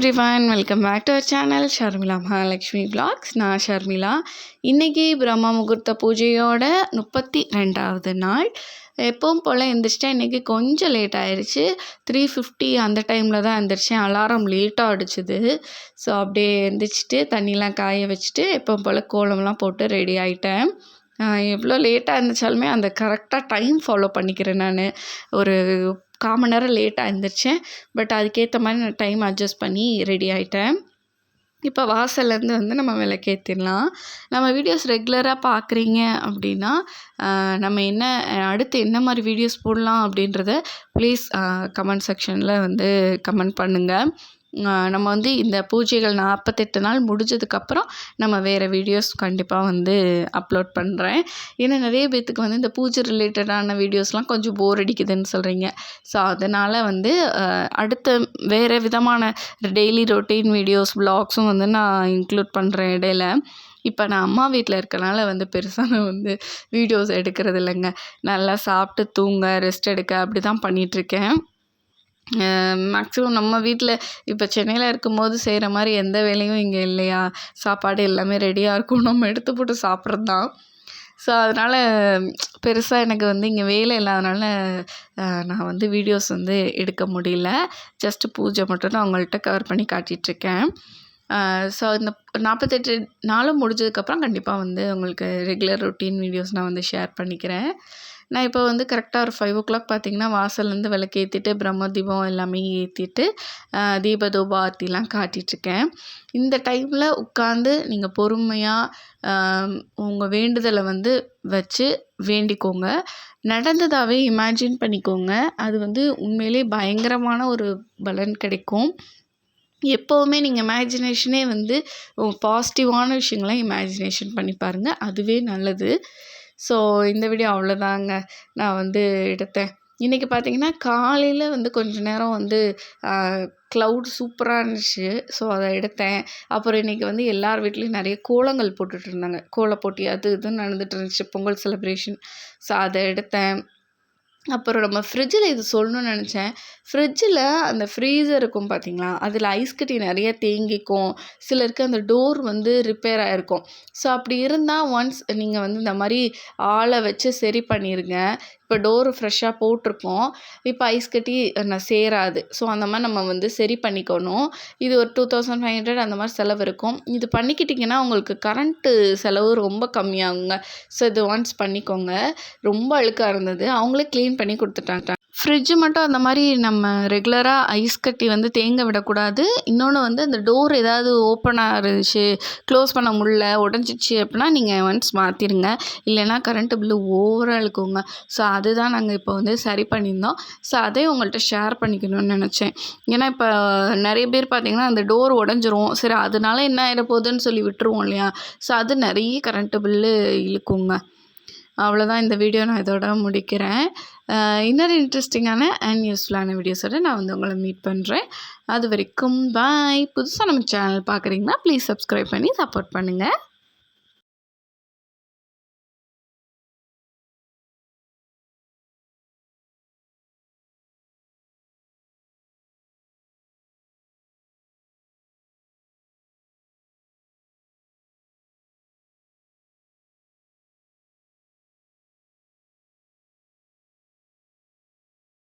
Everyone welcome back to our channel Sharmila Mahalakshmi blogs நான் ஷர்மிளா இன்றைக்கி பிரம்ம முகூர்த்த பூஜையோட முப்பத்தி ரெண்டாவது நாள். எப்பவும் போல் எழுந்திரிச்சிட்டேன் இன்றைக்கி கொஞ்சம் லேட் ஆயிடுச்சு த்ரீ ஃபிஃப்டி அந்த டைமில் தான் எந்திரிச்சேன். அலாரம் லேட்டாக அடிச்சுது. ஸோ அப்படியே எழுந்திரிச்சிட்டு தண்ணிலாம் காய வச்சுட்டு எப்பவும் போல் கோலம்லாம் போட்டு ரெடி ஆகிட்டேன் எவ்வளோ லேட்டாக இருந்துச்சாலுமே அந்த கரெக்டாக டைம் ஃபாலோ பண்ணிக்கிறேன் நான். ஒரு கால் மணி நேரம் லேட்டாக எழுந்திரிச்சேன் பட் அதுக்கேற்ற மாதிரி நான் டைம் அட்ஜஸ்ட் பண்ணி ரெடி ஆகிட்டேன் இப்போ வாசல்லேருந்து வந்து நம்ம விளக்கேற்றிடலாம் நம்ம வீடியோஸ் ரெகுலராக பார்க்குறீங்க அப்படின்னா நம்ம என்ன அடுத்து என்ன மாதிரி வீடியோஸ் போடலாம் அப்படின்றத ப்ளீஸ் கமெண்ட் செக்ஷனில் வந்து கமெண்ட் பண்ணுங்கள் நம்ம வந்து இந்த பூஜைகள் நாற்பத்தெட்டு நாள் முடிஞ்சதுக்கப்புறம் நம்ம வேறு வீடியோஸ் கண்டிப்பாக வந்து அப்லோட் பண்ணுறேன் ஏன்னா நிறைய பேர்த்துக்கு வந்து இந்த பூஜை ரிலேட்டடான வீடியோஸ்லாம் கொஞ்சம் போர் அடிக்குதுன்னு சொல்கிறீங்க ஸோ அதனால் வந்து அடுத்த வேறு விதமான டெய்லி ரொட்டீன் வீடியோஸ் வ்ளாக்ஸும் வந்து நான் இன்க்ளூட் பண்ணுறேன் இடையில. இப்போ நான் அம்மா வீட்டில் இருக்கனால வந்து பெருசாக நான் வந்து வீடியோஸ் எடுக்கிறது இல்லைங்க. நல்லா சாப்பிட்டு தூங்க ரெஸ்ட் எடுக்க அப்படி தான் பண்ணிகிட்ருக்கேன் மேக்ஸிமம் நம்ம வீட்டில் இப்போ சென்னையில் இருக்கும்போது செய்கிற மாதிரி எந்த வேலையும் இங்கே இல்லையா? சாப்பாடு எல்லாமே ரெடியாக இருக்கும். நம்ம எடுத்து போட்டு சாப்பிட்றது தான் ஸோ அதனால் பெருசாக எனக்கு வந்து இங்கே வேலை இல்லாதனால நான் வந்து வீடியோஸ் வந்து எடுக்க முடியல. ஜஸ்ட்டு பூஜை மட்டும் நான் அவங்கள்ட்ட கவர் பண்ணி காட்டிகிட்ருக்கேன் ஸோ இந்த நாற்பத்தெட்டு நாளும் முடிஞ்சதுக்கப்புறம் கண்டிப்பாக வந்து உங்களுக்கு ரெகுலர் ரொட்டீன் வீடியோஸ் நான் வந்து ஷேர் பண்ணிக்கிறேன். நான் இப்போ வந்து கரெக்டாக ஒரு ஃபைவ் ஓ கிளாக் பார்த்தீங்கன்னா வாசல்லேருந்து விளக்கு ஏற்றிட்டு பிரம்ம தீபம் எல்லாமே ஏற்றிட்டு தீபதூப ஆர்த்திலாம் காட்டிகிட்ருக்கேன் இந்த டைமில் உட்காந்து நீங்கள் பொறுமையாக உங்கள் வேண்டுதலை வந்து வச்சு வேண்டிக்கோங்க. நடந்ததாகவே இமேஜின் பண்ணிக்கோங்க. அது வந்து உண்மையிலே பயங்கரமான ஒரு பலன் கிடைக்கும். எப்போவுமே நீங்கள் இமேஜினேஷனே வந்து பாசிட்டிவான விஷயங்களை இமேஜினேஷன் பண்ணி பாருங்கள் அதுவே நல்லது. ஸோ இந்த வீடியோ அவ்வளோதாங்க நான் வந்து எடுத்தேன். இன்றைக்கி பார்த்தீங்கன்னா காலையில் வந்து கொஞ்ச நேரம் வந்து க்ளவுட் சூப்பராக இருந்துச்சு. ஸோ அதை எடுத்தேன். அப்புறம் இன்றைக்கி வந்து எல்லார் வீட்லேயும் நிறைய கோலங்கள் போட்டுட்ருந்தாங்க இருந்தாங்க. கோலப்போட்டி அது இதுன்னு நடந்துட்டு இருந்துச்சு பொங்கல் செலிப்ரேஷன் ஸோ அதை எடுத்தேன். அப்புறம் நம்ம ஃப்ரிட்ஜில் இது சொல்லணும்னு நினச்சேன். ஃப்ரிட்ஜில் அந்த ஃப்ரீசர் இருக்கும் பார்த்தீங்களா அதில் ஐஸ் கட்டி நிறைய தேங்கிக்கும். சிலருக்கு அந்த டோர் வந்து ரிப்பேர் ஆகிருக்கும் ஸோ அப்படி இருந்தால் ஒன்ஸ் நீங்கள் வந்து இந்த மாதிரி ஆளை வச்சு சரி பண்ணிடுங்க இப்போ டோரு ஃப்ரெஷ்ஷாக போட்டிருக்கோம். இப்போ ஐஸ் கட்டி நான் சேராது. ஸோ அந்த மாதிரி நம்ம வந்து சரி பண்ணிக்கணும். இது ஒரு டூ தௌசண்ட் ஃபைவ் ஹண்ட்ரட் அந்த மாதிரி செலவு இருக்கும். இது பண்ணிக்கிட்டிங்கன்னா உங்களுக்கு கரண்ட்டு செலவு ரொம்ப கம்மியாகுங்க. ஸோ இது ஒன்ஸ் பண்ணிக்கோங்க. ரொம்ப அழுக்காக இருந்தது. அவங்களே க்ளீன் பண்ணி கொடுத்துட்டாங்க. ஃப்ரிட்ஜு மட்டும் அந்த மாதிரி நம்ம ரெகுலராக ஐஸ் கட்டி வந்து தேங்க விடக்கூடாது. இன்னொன்று வந்து அந்த டோர் ஏதாவது ஓப்பனாக இருந்துச்சு க்ளோஸ் பண்ண முடில உடஞ்சிச்சு அப்படின்னா நீங்கள் ஒன்ஸ் மாற்றிடுங்க இல்லைன்னா கரண்ட்டு பில்லு ஓவராக இருக்குங்க ஸோ அதுதான் நாங்கள் இப்போ வந்து சரி பண்ணியிருந்தோம். ஸோ அதே உங்கள்கிட்ட ஷேர் பண்ணிக்கணும்னு நினச்சேன். ஏன்னா இப்போ நிறைய பேர் பார்த்திங்கன்னா அந்த டோர் உடஞ்சிரும். சரி அதனால என்ன ஆகிட போகுதுன்னு சொல்லி விட்டுருவோம் இல்லையா? ஸோ அது நிறைய கரண்ட்டு பில்லு இழுக்குங்க. அவ்வளோதான் இந்த வீடியோ நான் இதோட முடிக்கிறேன். இன்னொரு இன்ட்ரெஸ்டிங்கான அண்ட் யூஸ்ஃபுல்லான வீடியோஸோட நான் வந்து உங்களை மீட் பண்ணுறேன் அது வரைக்கும் பாய் புதுசாக நம்ம சேனல் பார்க்குறீங்கன்னா ப்ளீஸ் சப்ஸ்கிரைப் பண்ணி சப்போர்ட் பண்ணுங்கள்